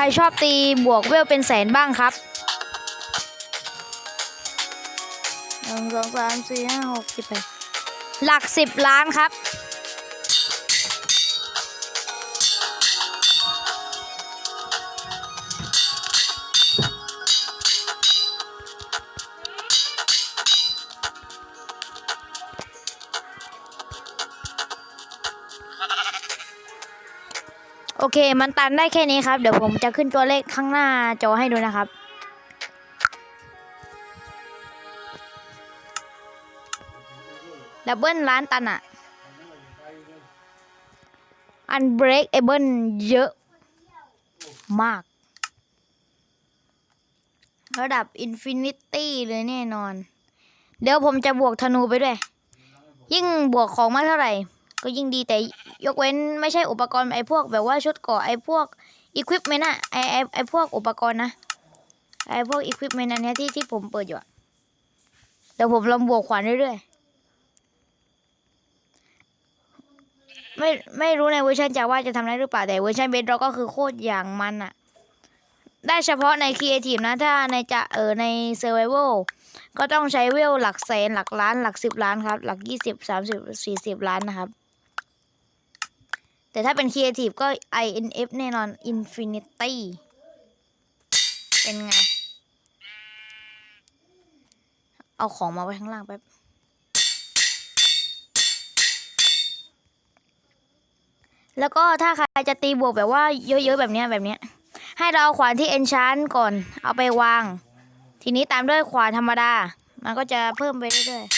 ใครชอบตีบวกเวลเป็นแสนบ้างครับหนึ่งสองสามสี่ห้าหกเจ็ดแปดหลักสิบล้านครับ โอเค มันตันได้แค่นี้ครับ เดี๋ยวผมจะขึ้นตัวเลขข้างหน้าจอให้ดูนะครับ ดับเบิลล้านตันอะอันเบรกเอเบิลเยอะมาก ระดับอินฟินิตี้เลยแน่นอน เดี๋ยวผมจะบวกธนูไปด้วย ยิ่งบวกของมากเท่าไหร่ ก็ยิ่งดีแต่ยกเว้นไม่ใช่อุปกรณ์ไอ้พวกแบบว่าชุดกราะไอ้พวกอุปกรณ์อะไอ้ไอ้ไอ้พวกอุปกรณ์นะไอ้พวกอุปกรณ์อันเนี้ยที่ที่ผมเปิดอยู่อะเดี๋ยวผมลองบวกขวานเรื่อยๆไม่ไม่รู้ในเวอร์ชันจาว่าจะทำได้หรือเปล่าแต่เวอร์ชันเบสเราก็คือโคตรอย่างมันอะได้เฉพาะในครีเอทีฟนะถ้าในจะเออในเซอร์ไวเวลก็ต้องใช้เวลหลักแสนหลักล้านหลักสิบล้านครับ หลักยี่สิบสามสิบสี่สิบล้านนะครับ แต่ถ้าเป็น Creative ก็ INF แน่นอน Infinity เป็นไง เอาของมาไว้ข้างล่างแป๊บ แล้วก็ถ้าใครจะตีบวกแบบว่าเยอะๆแบบเนี้ยแบบเนี้ย ให้เราเอาขวานที่ Enchant ก่อน เอาไปวาง ทีนี้ตามด้วยขวานธรรมดา มันก็จะเพิ่มไปเรื่อยๆ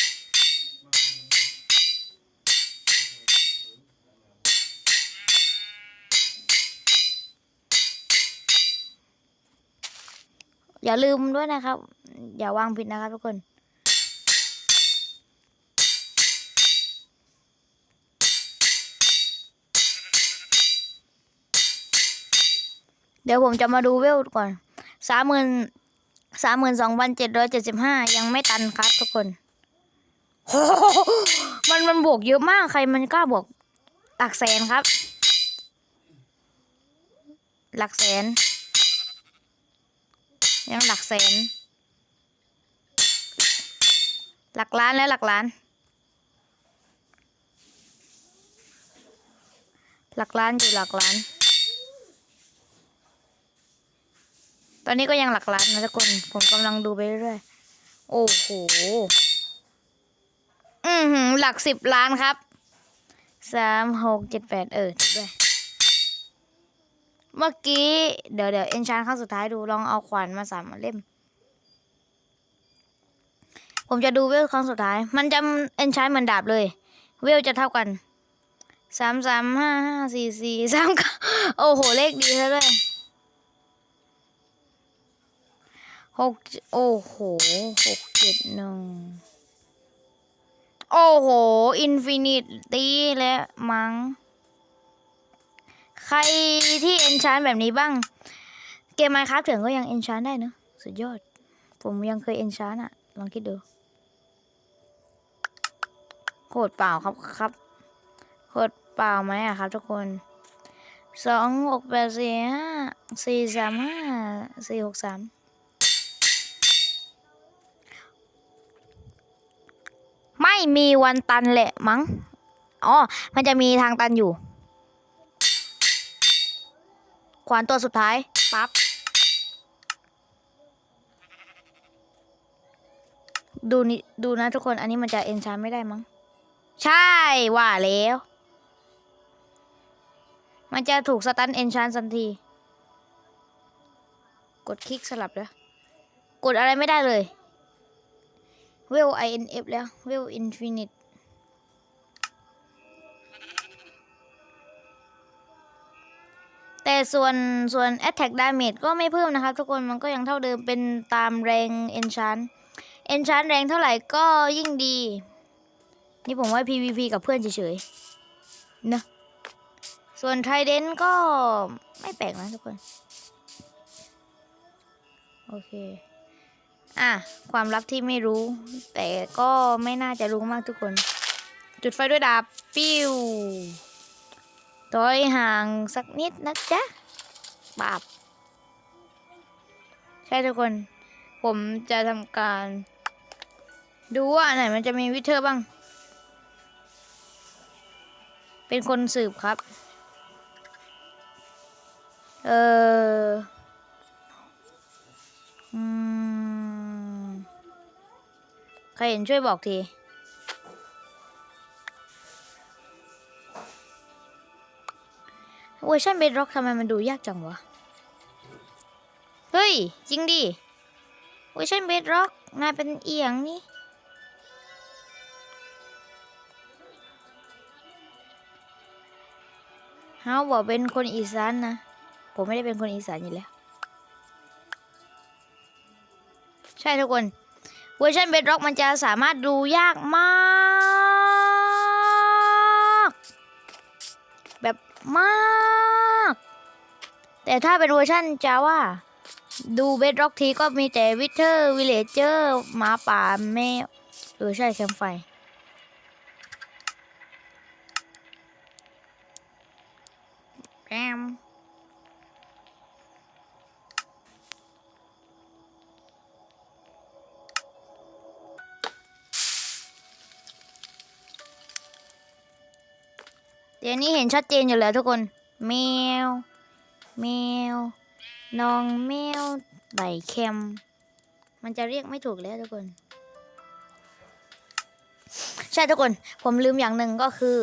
อย่าลืมด้วยนะครับ อย่าวางผิดนะครับทุกคน เดี๋ยวผมจะมาดูเวลก่อนสามหมื่นสามหมื่นสองพันเจ็ดร้อยเจ็ดสิบห้ายังไม่ตันครับทุกคนมันมันบวกเยอะมากใครมันกล้าบวกหลักแสนครับ หลักแสน ยังหลักแสน หลักล้านและหลักล้าน หลักล้านอยู่หลักล้าน ตอนนี้ก็ยังหลักล้านนะทุกคน ผมกำลังดูไปเรื่อยๆโอ้โห อือหือหลักสิบล้านครับ สามหกเจ็ดแปดเออด้วย เมื่อกี้ เดี๋ยวเดี๋ยวเอนชานครั้งสุดท้ายดูลองเอาขวานมาสามเล่ม ผมจะดูเวลครั้งสุดท้าย มันจะเอนชานเหมือนดาบเลย เวลจะเท่ากันสามสามห้าห้าสี่สี่สามก้าโอ้โห เลขดีซะด้วยหกโอ้โหหกเจ็ดหนึ่งโอ้โห อินฟินิตี้และมัง้ง ใครที่เอนชานแบบนี้บ้าง เกมไมค์ครับถึงก็ยังเอนชานได้เนอะสุดยอด ผมยังเคยเอนชานอะลองคิดดูโหดเปล่าครับครับโหดเปล่าไหมอะครับ ทุกคนสองหกแปดสี่ห้าสี่สามห้าสี่หกสามไม่มีวันตันแหละมั้ง อ๋อ มันจะมีทางตันอยู่ ขวานตัวสุดท้าย ปั๊บ ดูนี่ดูนะทุกคน อันนี้มันจะเอนชานไม่ได้มั้ง ใช่ว่าแล้ว มันจะถูกสตันเอนชานทันที กดคลิกสลับแล้ว กดอะไรไม่ได้เลย เวล INF แล้ว เวล Infinite แต่ ส่วนส่วน attack damage ก็ไม่เพิ่มนะครับ ทุกคนมันก็ยังเท่าเดิมเป็นตามแรง enchant enchant แรงเท่าไหร่ก็ยิ่งดี นี่ผมว่า PVP กับเพื่อนเฉยๆเนะส่วน trident ก็ไม่แปลกนะทุกคน โอเค อะ ความลับที่ไม่รู้ แต่ก็ไม่น่าจะรู้มากทุกคน จุดไฟด้วยดาบ ปิ้ว ถอยห่างสักนิดนะจ๊ะปาบช่ทุกคน ผมจะทำการ ดูว่าไหนมันจะมีวิเทอร์บ้าง เป็นคนสืบครับ เอออืมใครเห็นช่วยบอกที เวอร์ชันเบดร็อกทำไมมันดูยากจังวะ เฮ้ย จริงดิเวอร์ชันเบดร็อกนายเป็นเอียงนี่ เฮาบอกเป็นคนอีสานนะ ผมไม่ได้เป็นคนอีสานอยู่แล้ว ใช่ทุกคน เวอร์ชันเบดร็อกมันจะสามารถดูยากมาก แบบมาก แต่ถ้าเป็นเวอร์ชันจาว่าดูเบดร็อกทีก็มีแต่วิเทอร์วิเลเจอร์หมาป่าแมวเออใช่แคมไฟ แอม ดี๋ยวนี้เห็นชัดเจนอยู่แล้วทุกคน แมว แมว น้องแมวใบเค็ม มันจะเรียกไม่ถูกแล้วทุกคน ใช่ทุกคน ผมลืมอย่างหนึ่งก็คือ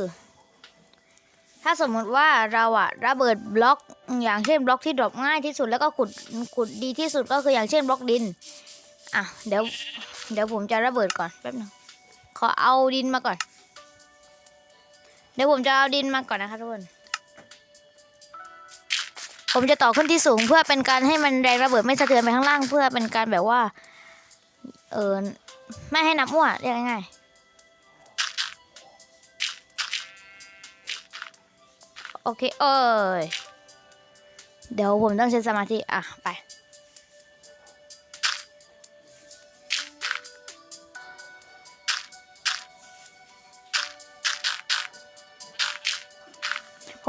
ถ้าสมมติว่าเราอะระเบิดบล็อกอย่างเช่นบล็อกที่ดรอปง่ายที่สุดแล้วก็ขุดขุดดีที่สุดก็คืออย่างเช่นบล็อกดิน อะเดี๋ยวเดี๋ยวผมจะระเบิดก่อนแป๊บนึงขอเอาดินมาก่อน เดี๋ยวผมจะเอาดินมาก่อนนะคะทุกคน ผมจะต่อขึ้นที่สูงเพื่อเป็นการให้มันแรงระเบิดไม่สะเทือนไปข้างล่างเพื่อเป็นการแบบว่า เออไม่ให้นับมั่วเรียกง่ายๆโอเคเอ้ยเดี๋ยวผมต้องใช้สมาธิ อะ ไป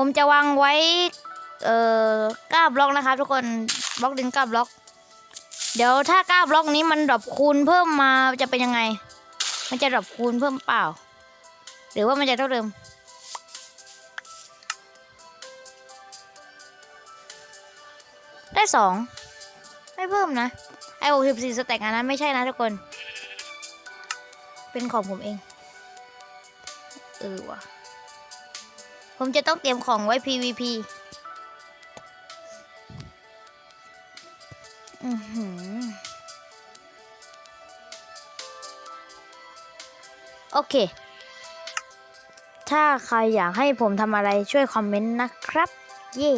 ผมจะวางไว้ เอ่อก้าบล็อกนะครับ ทุกคนบล็อกดินเก้าบล็อก เดี๋ยวถ้าเก้าบล็อกนี้มันดรอปคูณเพิ่มมาจะเป็นยังไง มันจะดรอปคูณเพิ่มเปล่า หรือว่ามันจะเท่าเดิมได้สองไม่เพิ่มนะไอหกสิบสี่สแต็กอันนั้นไม่ใช่นะทุกคน เป็นของผมเอง เออว่ะ ผมจะต้องเตรียมของไว้ PVP อือหือโอเค ถ้าใครอยากให้ผมทำอะไรช่วยคอมเมนต์นะครับ เย่